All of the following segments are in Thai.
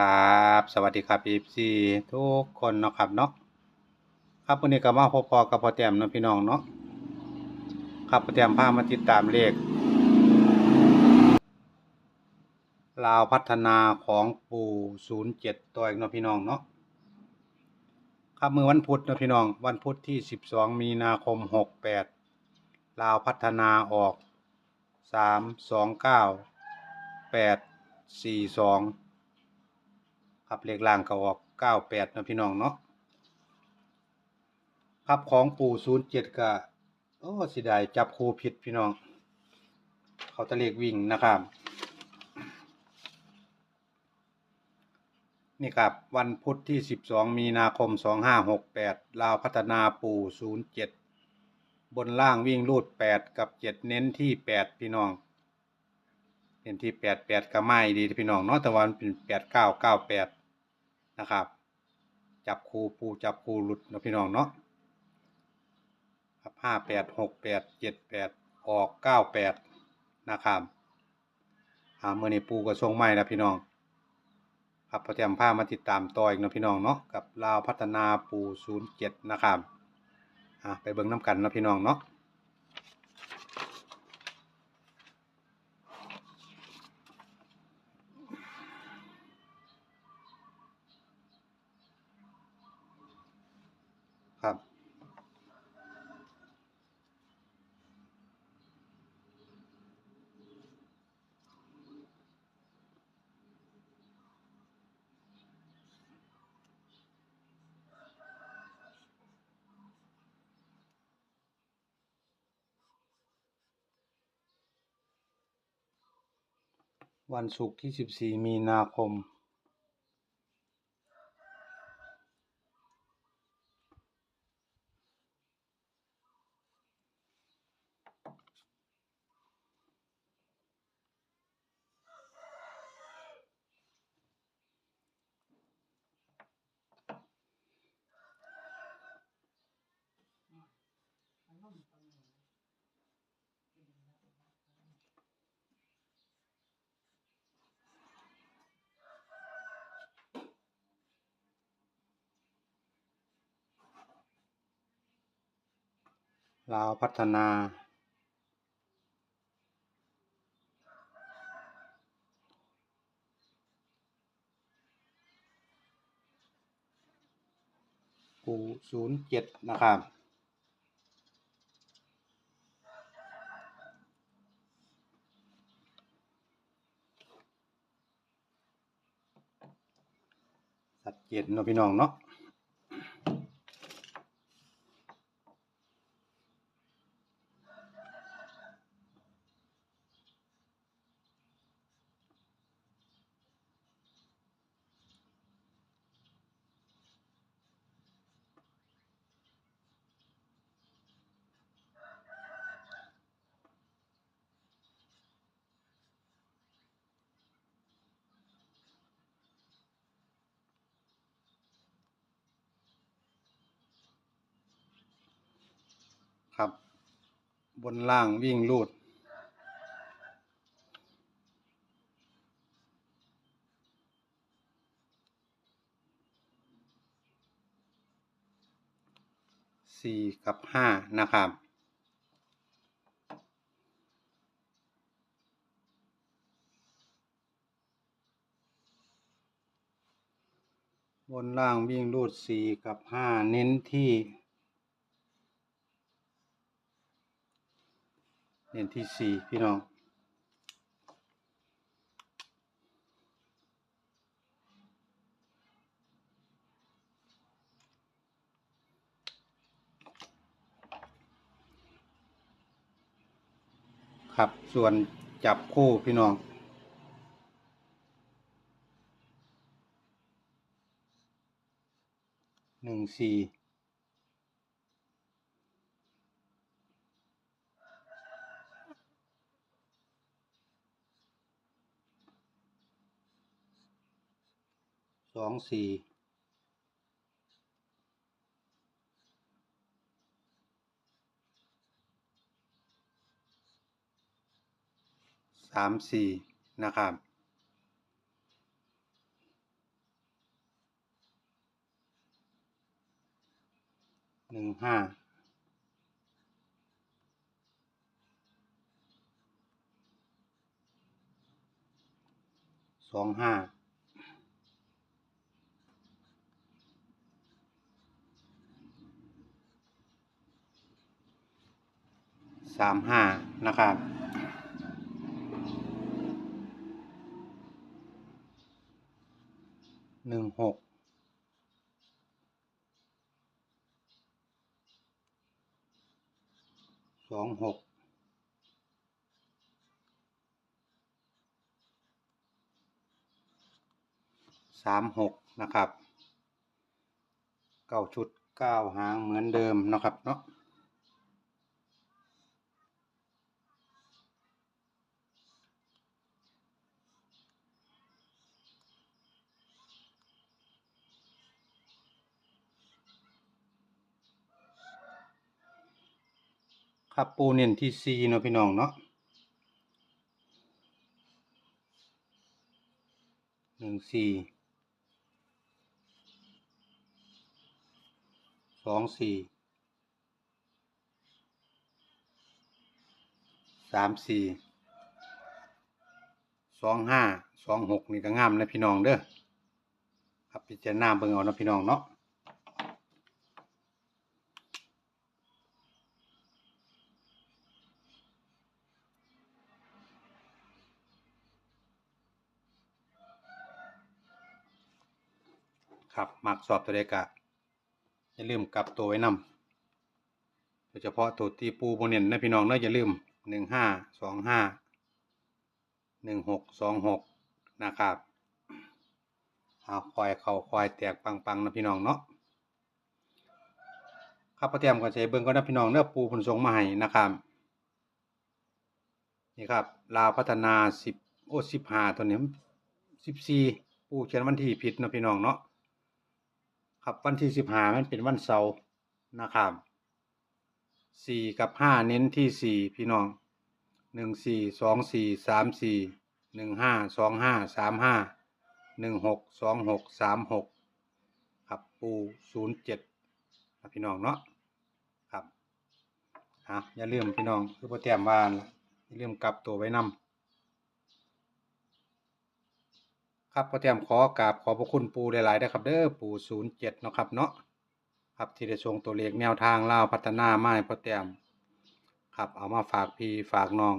ครับ สวัสดีครับ FC ทุกคนเนาะครับเนาะครับวันนี้ก็มาพบพอกับพ่อแต้มเนาะพี่น้องเนาะครับพ่อแต้มพามาติดตามเลขลาวพัฒนาของปู่07ตัวเองเนาะพี่น้องเนาะครับมือวันพุธเนาะพี่น้อง วันพุธที่12มีนาคม68ลาวพัฒนาออก329 842 ครับเลขล่างก็ออกเก้าแปดนะพี่น้องเนาะครับของปู่ศูนย์เจ็ดก็โอ้สิได้จับคู่ผิดพี่น้อง เขาตะเลขวิ่งนะครับ นี่ครับวันพุธที่สิบสองมีนาคมสองห้าหกแปดลาวพัฒนาปู่ศูนย์เจ็ดบนล่างวิ่งรูดแปดกับเจ็ดเน้นที่แปดพี่น้องเน้นที่แปดแปดก็ไม่ดีพี่น้องเนาะแต่วันเป็นแปดเก้าเก้าแปด นะครับ จับคูปูจับคูหลุดนะพี่น้องเนาะครับห้าแปดหกแปดเจ็ดแปดออกเก้าแปดนะครับหาเมื่อนี้ปูก็ทรงใหม่นะพี่น้องครับพอแจมผ้ามาติดตามต่ออีกนะพี่น้องเนาะกับลาวพัฒนาปูศูนย์เจ็ดนะครับอะไปเบิ่งน้ำกันนะพี่น้องเนาะ ครับ วันศุกร์ที่ 14 มีนาคม ลาวพัฒนาปูศูนย์เจ็ดนะครับ สัดเจนเนาะพี่น้องเนาะ ครับ บนล่างวิ่งลูด สี่กับห้านะครับบนล่างวิ่งรูดสี่กับห้าเน้นที่ เน้นที่สี่พี่น้องครับส่วนจับคู่พี่น้อง หนึ่งสี่ สี่สามสี่นะครับ หนึ่งห้าสองห้า สามห้านะครับ หนึ่งหก สองหก สามหกนะครับ เก้าชุดเก้าหางเหมือนเดิมนะครับเนาะ ครับปูเน้นที่ซีเนาะพี่น้องเนาะหนึ่งสี่สองสี่สามสี่สองห้าสองหกนี่ก็งามนะพี่น้องเด้อครับพิจารณาเบิ่งเอานะพี่น้องเนาะ ครับมักสอบตัวใดกะอย่าลืมกลับตัวไว้นำโดยเฉพาะตัวที่ปูโบเนียนนะพี่น้องเนอะอย่าลืมหนึ่งห้าสองห้าหนึ่งหกสองหกนะครับเอาคอยเข่าคอยแตกปังๆนะพี่น้องเนาะครับพระเตรียมก่อนใช้เบิ้งก็นะพี่น้องเนื้อปูผลทรงมาให้นะครับนี่ครับลาวพัฒนาสิบโอ้สิบห้าตัวนี้สิบสี่ปูเขียนวันที่ผิดนาะพี่น้องเนาะ ครับวันที่สิบห้ามันเป็นวันเสาร์นะครับสี่กับห้าเน้นที่สี่พี่น้องหนึ่งสี่สองสี่สามสี่หนึ่งห้าสองห้าสามห้าหนึ่งหกสองหกสามหกครับปูศูนย์เจ็ดพี่น้องเนาะครับอะอย่าลืมพี่น้องคือโปรแกรมวาล่ะอย่าลืมกลับตัวไว้นำ ครับพ่อแต้มขอกราบขอบพระคุณปูหลายๆนะครับเด้อปูศูนย์เจ็ดนาะครับเนาะครับที่ได้ส่งตัวเลขแนวทางเล่าวพัฒนาไม้พ่อแต้มครับเอามาฝากพี่ฝากน้อง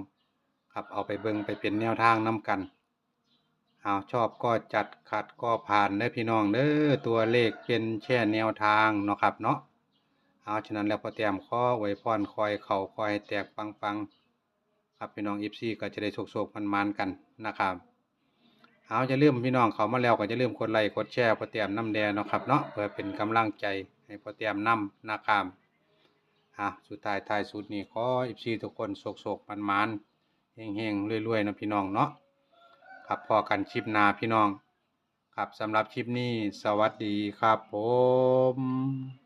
ครับเอาไปเบิ่งไปเป็นแนวทางนํกันเอาชอบก็จัดขัดก็ผ่านเด้อพี่น้องเด้อตัวเลขเป็นแค่แนวทางเนาะครับเนาะเอาฉะนั้นแล้วพ่อแต้มขอไว้พรคอยเข่าคอยแตกปังๆครับพี่น้องอีฟซีก็จะได้โชคๆมันๆกันนะครับ เอาจะลืมพี่น้องเขามาแล้วก็จะลืมกดไลค์กดแชร์พอเตรียมน้ำแดงเนาะครับเนาะเพื่อเป็นกำลังใจให้พอเตรียมน้ำนะครับอะสุดท้ายท้ายสุดนี้ขออิบซีทุกคนโศกโศกมันมันเฮงเฮงๆรวยๆเนาะพี่น้องเนาะครับพอกันคลิปนาพี่น้อง ครับสำหรับคลิปนี้ สวัสดีครับผม